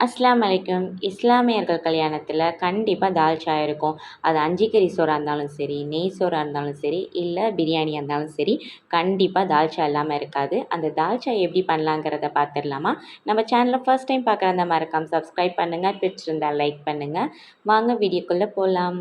அஸ்லாம் வலைக்கம் இஸ்லாமியர்கள் கல்யாணத்தில் கண்டிப்பாக தால்ச்சா இருக்கும். அது அஞ்சு கறி சோறாக இருந்தாலும் சரி நெய் சோறாக இருந்தாலும் சரி இல்லை பிரியாணியாக இருந்தாலும் சரி கண்டிப்பாக தால்ச்சா இல்லாமல் இருக்காது. அந்த தால்ச்சா எப்படி பண்ணலாங்கிறத பார்த்துடலாமா நம்ம சேனலை ஃபர்ஸ்ட் டைம் பார்க்குற அந்த மறக்காம சப்ஸ்கிரைப் பண்ணுங்கள் பிடிச்சிருந்தால் லைக் பண்ணுங்கள் வாங்க வீடியோக்குள்ளே போகலாம்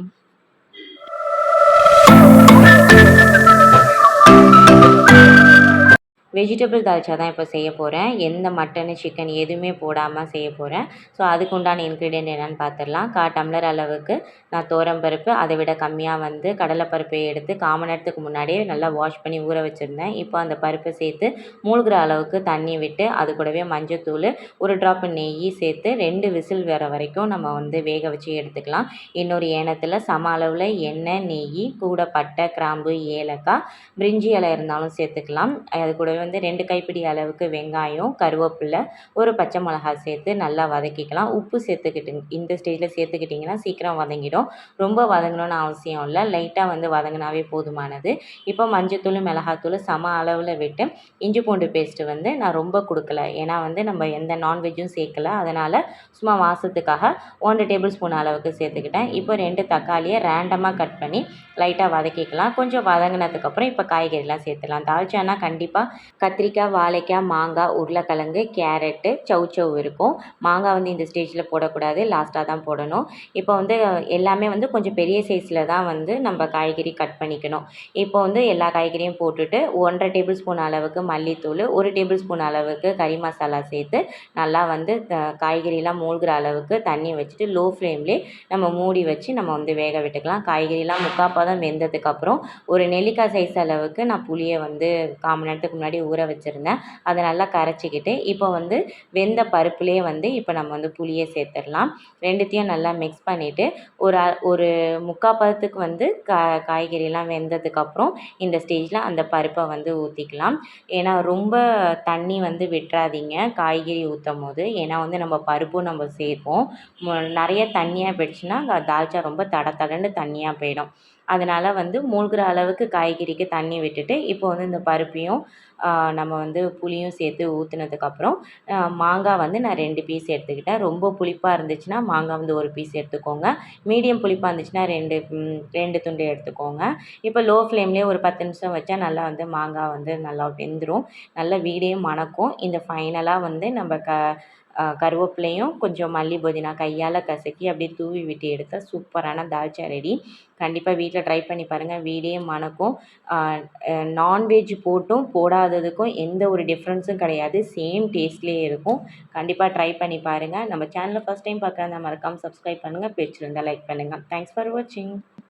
வெஜிடபிள் தால்ச்சா தான் இப்போ செய்ய போகிறேன் எந்த மட்டனு சிக்கன் எதுவுமே போடாமல் செய்ய போகிறேன் ஸோ அதுக்கு உண்டான இன்க்ரீடியன்ட் என்னென்னு பார்த்துடலாம் கா டம்ளர் அளவுக்கு நான் பருப்பு அதை விட கம்மியாக வந்து கடலைப்பருப்பை எடுத்து காமன் நேரத்துக்கு முன்னாடியே நல்லா வாஷ் பண்ணி ஊற வச்சுருந்தேன். இப்போ அந்த பருப்பை சேர்த்து மூழ்கிற அளவுக்கு தண்ணி விட்டு அது கூடவே மஞ்சத்தூள் ஒரு ட்ராப் நெய் சேர்த்து ரெண்டு விசில் வர வரைக்கும் நம்ம வந்து வேக வச்சு எடுத்துக்கலாம். இன்னொரு ஏனத்தில் சம அளவில் எண்ணெய் நெய் கூட பட்டை கிராம்பு ஏலக்காய் பிரிஞ்சி இலை இருந்தாலும் சேர்த்துக்கலாம். அது கூடவே வந்து ரெண்டு கைப்பிடி அளவுக்கு வெங்காயம் கருவேப்பில்லை ஒரு பச்சை மிளகாய் சேர்த்து நல்லா வதக்கிக்கலாம். உப்பு சேர்த்துக்கிட்டு இந்த ஸ்டேஜில் சேர்த்துக்கிட்டிங்கன்னா சீக்கிரம் வதங்கிடும். ரொம்ப வதங்கணும்னு அவசியம் இல்லை. லைட்டாக வந்து வதங்கினாவே போதுமானது. இப்போ மஞ்சத்தூள் மிளகாத்தூள் சம அளவில் விட்டு இஞ்சி பூண்டு பேஸ்ட்டு வந்து நான் ரொம்ப கொடுக்கல. ஏன்னா வந்து நம்ம எந்த நான்வெஜ்ஜும் சேர்க்கல. அதனால் சும்மா வாசத்துக்காக ஒன்று டேபிள் ஸ்பூன் அளவுக்கு சேர்த்துக்கிட்டேன். இப்போ ரெண்டு தக்காளியை ரேண்டமாக கட் பண்ணி லைட்டாக வதக்கிக்கலாம். கொஞ்சம் வதங்கினதுக்கப்புறம் இப்போ காய்கறிலாம் சேர்த்துலாம் தால்ச்சானா கண்டிப்பாக கத்திரிக்காய் வாழைக்காய் மாங்காய் உருளைக்கிழங்கு கேரட்டு சௌசௌ இருக்கும். மாங்காய் வந்து இந்த ஸ்டேஜில் போடக்கூடாது. லாஸ்ட்டாக தான் போடணும். இப்போ வந்து எல்லாமே வந்து கொஞ்சம் பெரிய சைஸில் தான் வந்து நம்ம காய்கறி கட் பண்ணிக்கணும். இப்போ வந்து எல்லா காய்கறியும் போட்டுட்டு ஒன்றரை டேபிள் ஸ்பூன் அளவுக்கு மல்லித்தூள் ஒரு டேபிள் ஸ்பூன் அளவுக்கு கறி மசாலா சேர்த்து நல்லா வந்து காய்கறிலாம் மூழ்கிற அளவுக்கு தண்ணி வச்சுட்டு லோ ஃப்ளேம்லேயே நம்ம மூடி வச்சு நம்ம வந்து வேக விட்டுக்கலாம். காய்கறிலாம் முக்காப்பாக தான் வெந்ததுக்கப்புறம் ஒரு நெல்லிக்காய் சைஸ் அளவுக்கு நான் புளியை வந்து கால் மணி நேரத்துக்கு முன்னாடி ஊற வச்சுருந்தேன். அதை நல்லா கரைச்சிக்கிட்டு இப்போ வந்து வெந்த பருப்புலேயே வந்து இப்போ நம்ம வந்து புளியை சேர்த்துடலாம். ரெண்டுத்தையும் நல்லா மிக்ஸ் பண்ணிவிட்டு ஒரு ஒரு முக்கால் பதத்துக்கு வந்து கா காய்கறிலாம் வெந்ததுக்கப்புறம் இந்த ஸ்டேஜில் அந்த பருப்பை வந்து ஊற்றிக்கலாம் ஏன்னா ரொம்ப தண்ணி வந்து விட்டுறாதீங்க காய்கறி ஊற்றும் போது ஏன்னா வந்து நம்ம பருப்பும் நம்ம சேர்ப்போம். நிறைய தண்ணியாக போயிடுச்சுன்னா தால்ச்சா ரொம்ப தட தடன்னு தண்ணியாக போயிடும். அதனால் வந்து மூழ்கிற அளவுக்கு காய்கறிக்கு தண்ணி விட்டுட்டு இப்போ வந்து இந்த பருப்பையும் நம்ம வந்து புளியும் சேர்த்து ஊற்றுனதுக்கப்புறம் மாங்காய் வந்து நான் ரெண்டு பீஸ் எடுத்துக்கிட்டேன். ரொம்ப புளிப்பாக இருந்துச்சுன்னா மாங்காய் வந்து ஒரு பீஸ் எடுத்துக்கோங்க. மீடியம் புளிப்பாக இருந்துச்சுன்னா ரெண்டு ரெண்டு துண்டு எடுத்துக்கோங்க. இப்போ லோ ஃப்ளேம்லேயே ஒரு பத்து நிமிஷம் வச்சா நல்லா வந்து மாங்காய் வந்து நல்லா வெந்துடும் நல்லா வீடே மணக்கும். இந்த ஃபைனலாக வந்து நம்ம க கருவேப்பிலையும் கொஞ்சம் மல்லி புதினா கையால் கசக்கி அப்படியே தூவி விட்டு எடுத்தால் சூப்பரான தால்ச்சா ரெடி கண்டிப்பாக வீட்டில் ட்ரை பண்ணி பாருங்கள் வீடே மணக்கும். நான்வெஜ் போட்டும் போடாததுக்கும் எந்த ஒரு டிஃப்ரென்ஸும் கிடையாது. சேம் டேஸ்ட்லேயே இருக்கும். கண்டிப்பாக ட்ரை பண்ணி பாருங்கள் நம்ம சேனலை ஃபஸ்ட் டைம் பார்க்குறதா மறக்காமல் சப்ஸ்கிரைப் பண்ணுங்கள் பிடிச்சிருந்தால் லைக் பண்ணுங்கள் தேங்க்ஸ் ஃபார் வாட்சிங்